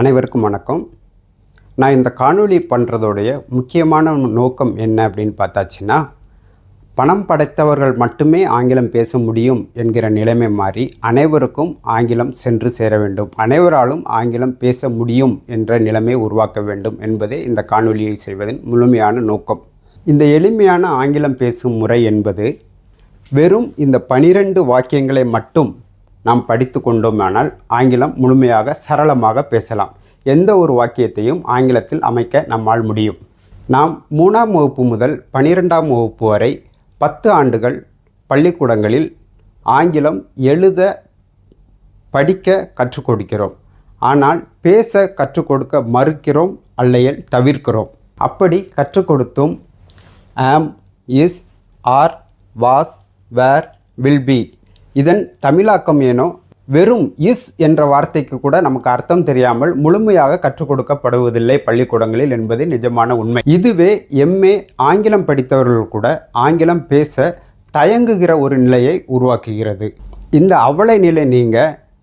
அனைவருக்கும் வணக்கம். நான் இந்த காணொளி பண்ணுறதோடைய முக்கியமான நோக்கம் என்ன அப்படின்னு பார்த்தாச்சுன்னா பணம் படைத்தவர்கள் மட்டுமே ஆங்கிலம் பேச முடியும் என்கிற நிலைமை மாறி அனைவருக்கும் ஆங்கிலம் சென்று சேர வேண்டும். அனைவராலும் ஆங்கிலம் பேச முடியும் என்ற நிலைமை உருவாக்க வேண்டும் என்பதே இந்த காணொளியை செய்வதன் முழுமையான நோக்கம். இந்த எளிமையான ஆங்கிலம் பேசும் முறை என்பது வெறும் இந்த பனிரெண்டு வாக்கியங்களை மட்டும் நாம் படித்து கொண்டோமானால் ஆங்கிலம் முழுமையாக சரளமாக பேசலாம். எந்த ஒரு வாக்கியத்தையும் ஆங்கிலத்தில் அமைக்க நம்மால் முடியும். நாம் மூணாம் வகுப்பு முதல் பனிரெண்டாம் வகுப்பு வரை பத்து ஆண்டுகள் பள்ளிக்கூடங்களில் ஆங்கிலம் எழுத படிக்க கற்றுக் கொடுக்கிறோம். ஆனால் பேச கற்றுக் கொடுக்க மறுக்கிறோம் அல்லையல் தவிர்க்கிறோம். அப்படி கற்றுக் கொடுத்தும் am is are was were will be இதன் தமிழாக்கம் ஏனோ? வெறும் இஸ் என்ற வார்த்தைக்கு கூட நமக்கு அர்த்தம் தெரியாமல் முழுமையாக கற்றுக் கொடுக்கப்படுவதில்லை பள்ளிக்கூடங்களில் என்பது நிஜமான உண்மை. இதுவே எம்ஏ ஆங்கிலம் படித்தவர்கள் கூட ஆங்கிலம் பேச தயங்குகிற ஒரு நிலையை உருவாக்குகிறது. இந்த அவலை நிலை நீங்க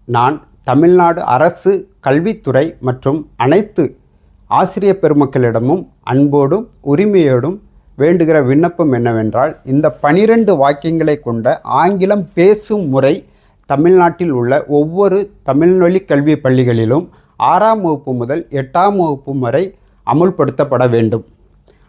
நான் தமிழ்நாடு அரசு கல்வித்துறை மற்றும் அனைத்து ஆசிரிய பெருமக்களிடமும் அன்போடும் உரிமையோடும் வேண்டுகிற விண்ணப்பம் என்னவென்றால் இந்த பனிரெண்டு வாக்கியங்களை கொண்ட ஆங்கிலம் பேசும் முறை தமிழ்நாட்டில் உள்ள ஒவ்வொரு தமிழ்வழி கல்வி பள்ளிகளிலும் ஆறாம் வகுப்பு முதல் எட்டாம் வகுப்பு வரை அமுல்படுத்தப்பட வேண்டும்.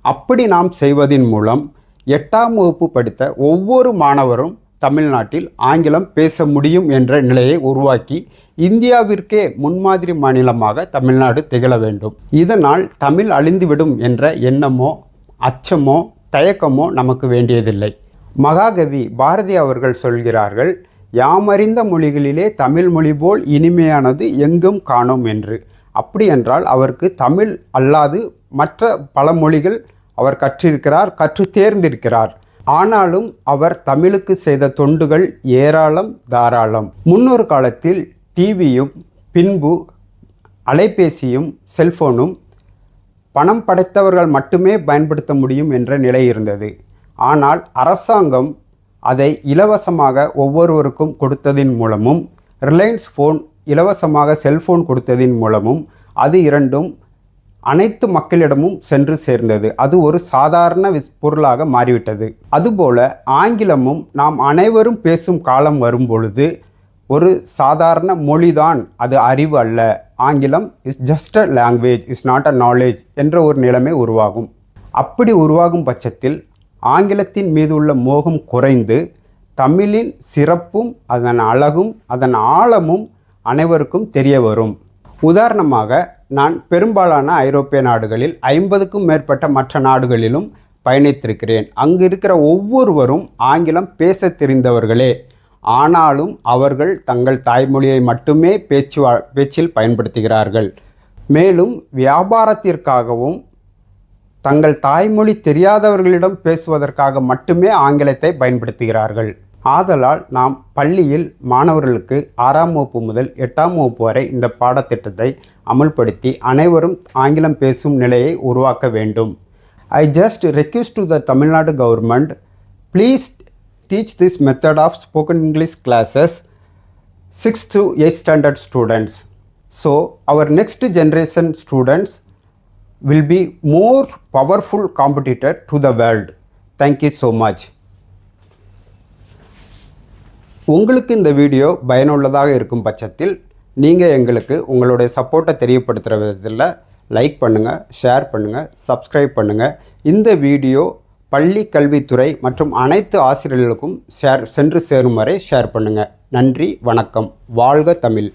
அப்படி நாம் செய்வதின் மூலம் எட்டாம் வகுப்பு படித்த ஒவ்வொரு மாணவரும் தமிழ்நாட்டில் ஆங்கிலம் பேச முடியும் என்ற நிலையை உருவாக்கி இந்தியாவிற்கே முன்மாதிரி மாநிலமாக தமிழ்நாடு திகழ வேண்டும். இதனால் தமிழ் அழிந்துவிடும் என்ற எண்ணமோ அச்சமோ தயக்கமோ நமக்கு வேண்டியதில்லை. மகாகவி பாரதி அவர்கள் சொல்கிறார்கள் யாமறிந்த மொழிகளிலே தமிழ் மொழி போல் இனிமையானது எங்கும் காணோம் என்று. அப்படி என்றால் அவருக்கு தமிழ் அல்லாது மற்ற பல மொழிகள் அவர் கற்றிருக்கிறார் கற்று தேர்ந்திருக்கிறார். ஆனாலும் அவர் தமிழுக்கு செய்த தொண்டுகள் ஏராளம் தாராளம். முன்னொரு காலத்தில் டிவியும் பின்பு அலைபேசியும் செல்போனும் பணம் படைத்தவர்கள் மட்டுமே பயன்படுத்த முடியும் என்ற நிலை இருந்தது. ஆனால் அரசாங்கம் அதை இலவசமாக ஒவ்வொருவருக்கும் கொடுத்ததின் மூலமும் ரிலையன்ஸ் ஃபோன் இலவசமாக செல்ஃபோன் கொடுத்ததின் மூலமும் அது இரண்டும் அனைத்து மக்களிடமும் சென்று சேர்ந்தது. அது ஒரு சாதாரண விஸ் பொருளாக மாறிவிட்டது. அதுபோல ஆங்கிலமும் நாம் அனைவரும் பேசும் காலம் வரும்பொழுது ஒரு சாதாரண மொழிதான் அது அறிவு அல்ல. ஆங்கிலம் is just a language is not a knowledge என்ற ஒரு நிலைமை உருவாகும். அப்படி உருவாகும் பட்சத்தில் ஆங்கிலத்தின் மீது உள்ள மோகம் குறைந்து தமிழின் சிறப்பும் அதன் அழகும் அதன் ஆழமும் அனைவருக்கும் தெரிய வரும். உதாரணமாக நான் பெரும்பாலான ஐரோப்பிய நாடுகளில் ஐம்பதுக்கும் மேற்பட்ட மற்ற நாடுகளிலும் பயணித்திருக்கிறேன். அங்கு இருக்கிற ஒவ்வொருவரும் ஆங்கிலம் பேச தெரிந்தவர்களே. ஆனாலும் அவர்கள் தங்கள் தாய்மொழியை மட்டுமே பேச்சு பேச்சில் பயன்படுத்துகிறார்கள். மேலும் வியாபாரத்திற்காகவும் தங்கள் தாய்மொழி தெரியாதவர்களிடம் பேசுவதற்காக மட்டுமே ஆங்கிலத்தை பயன்படுத்துகிறார்கள். ஆதலால் நாம் பள்ளியில் மாணவர்களுக்கு ஆறாம் வகுப்பு முதல் எட்டாம் வகுப்பு வரை இந்த பாடத்திட்டத்தை அமல்படுத்தி அனைவரும் ஆங்கிலம் பேசும் நிலையை உருவாக்க வேண்டும். I just request to the Tamil Nadu government please teach this method of spoken English classes 6th to 8th standard students. So, our next generation students will be more powerful competitor to the world. Thank you so much. உங்களுக்கு இந்த video பயனுள்ளதாக இருக்கும் பட்சத்தில் நீங்கள் எங்களுக்கு உங்களுடைய சப்போர்ட்டை தெரியப்படுத்துகிற விதத்தில் லைக் பண்ணுங்கள் ஷேர் பண்ணுங்கள் சப்ஸ்கிரைப் பண்ணுங்கள் இந்த வீடியோ பள்ளி கல்வித்துறை மற்றும் அனைத்து ஆசிரியர்களுக்கும் ஷேர் சென்று சேரும் வரை ஷேர் பண்ணுங்கள் நன்றி வணக்கம். வாழ்க தமிழ்.